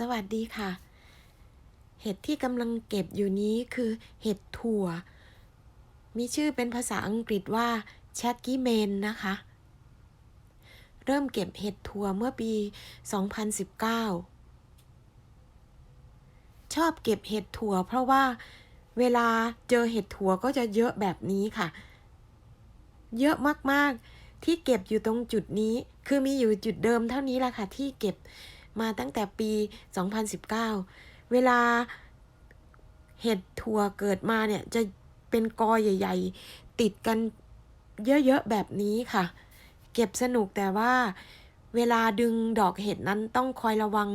สวัสดีค่ะ เห็ดที่กำลังเก็บอยู่นี้คือเห็ดถั่ว มีชื่อเป็นภาษาอังกฤษว่าแชกกี้เมนนะคะ เริ่มเก็บเห็ดถั่วเมื่อปี 2019 ชอบเก็บเห็ดถั่วเพราะว่าเวลาเจอเห็ดถั่วก็จะเยอะแบบนี้ค่ะ เยอะมากๆที่เก็บอยู่ตรงจุดนี้ คือมีอยู่จุดเดิมเท่านี้แหละค่ะที่เก็บ มาตั้งแต่ปี 2019 เวลาเห็ดถั่วเกิดมาเนี่ยจะเป็นกอใหญ่ ๆ ติดกันเยอะ ๆ แบบนี้ค่ะ เก็บสนุกแต่ว่าเวลาดึงดอกเห็ดนั้นต้องคอยระวัง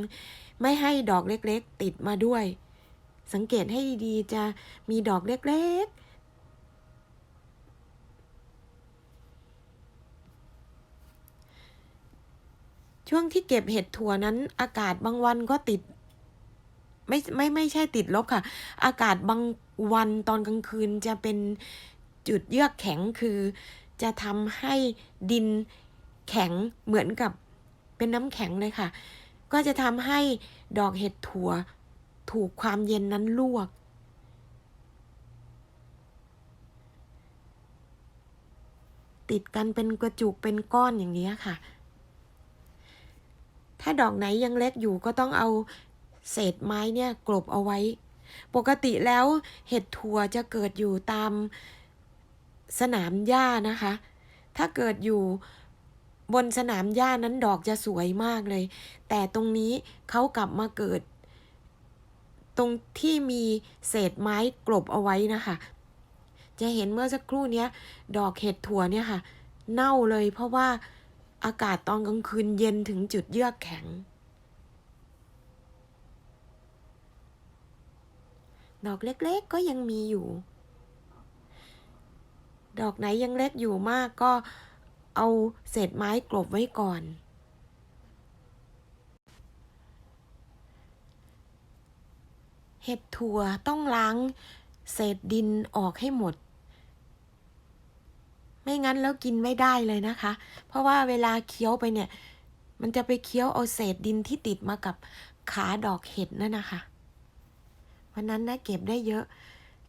ไม่ให้ดอกเล็ก ๆ ติดมาด้วย สังเกตให้ดีๆ จะมีดอกเล็ก ๆ ช่วงที่เก็บเห็ดถั่วนั้น อากาศบางวันก็ติด ไม่ไม่ไม่ใช่ติดลบค่ะ อากาศบางวันตอนกลางคืนจะเป็นจุดเยือกแข็งคือ จะทำให้ดินแข็งเหมือนกับเป็นน้ำแข็งเลยค่ะ ก็จะทำให้ดอกเห็ดถั่วถูกความเย็นนั้นลวก ติดกันเป็นกระจุกเป็นก้อนอย่างนี้ค่ะ ถ้าดอกไหนยังเล็กอยู่ก็ต้องเอาเศษไม้เนี่ยกลบเอาไว้ ปกติแล้วเห็ดถั่วจะเกิดอยู่ตามสนามหญ้านะคะ ถ้าเกิดอยู่บนสนามหญ้านั้นดอกจะสวยมากเลย แต่ตรงนี้เขากลับมาเกิด ตรงที่มีเศษไม้กลบเอาไว้นะคะ จะเห็นเมื่อสักครู่นี้ดอกเห็ดถั่วเนี่ยค่ะ เน่าเลยเพราะว่า อากาศตอนกลางคืนเย็นถึงจุดเยือกแข็ง ดอกเล็กๆก็ยังมีอยู่ ดอกไหนยังเล็กอยู่มากก็เอาเศษไม้กลบไว้ก่อน เห็ดถั่วต้องล้างเศษดินออกให้หมด ไม่งั้นแล้วกินไม่ได้เลยนะคะ เพราะว่าเวลาเคี้ยวไปเนี่ย มันจะไปเคี้ยวเอาเศษดินที่ติดมากับขาดอกเห็ดนั่นนะคะ วันนั้นนะเก็บได้เยอะ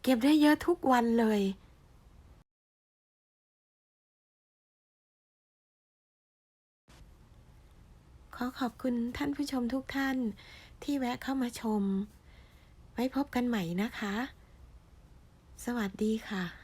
เก็บได้เยอะทุกวันเลยขอขอบคุณท่านผู้ชมทุกท่านที่แวะเข้ามาชม ไว้พบกันใหม่นะคะ สวัสดีค่ะ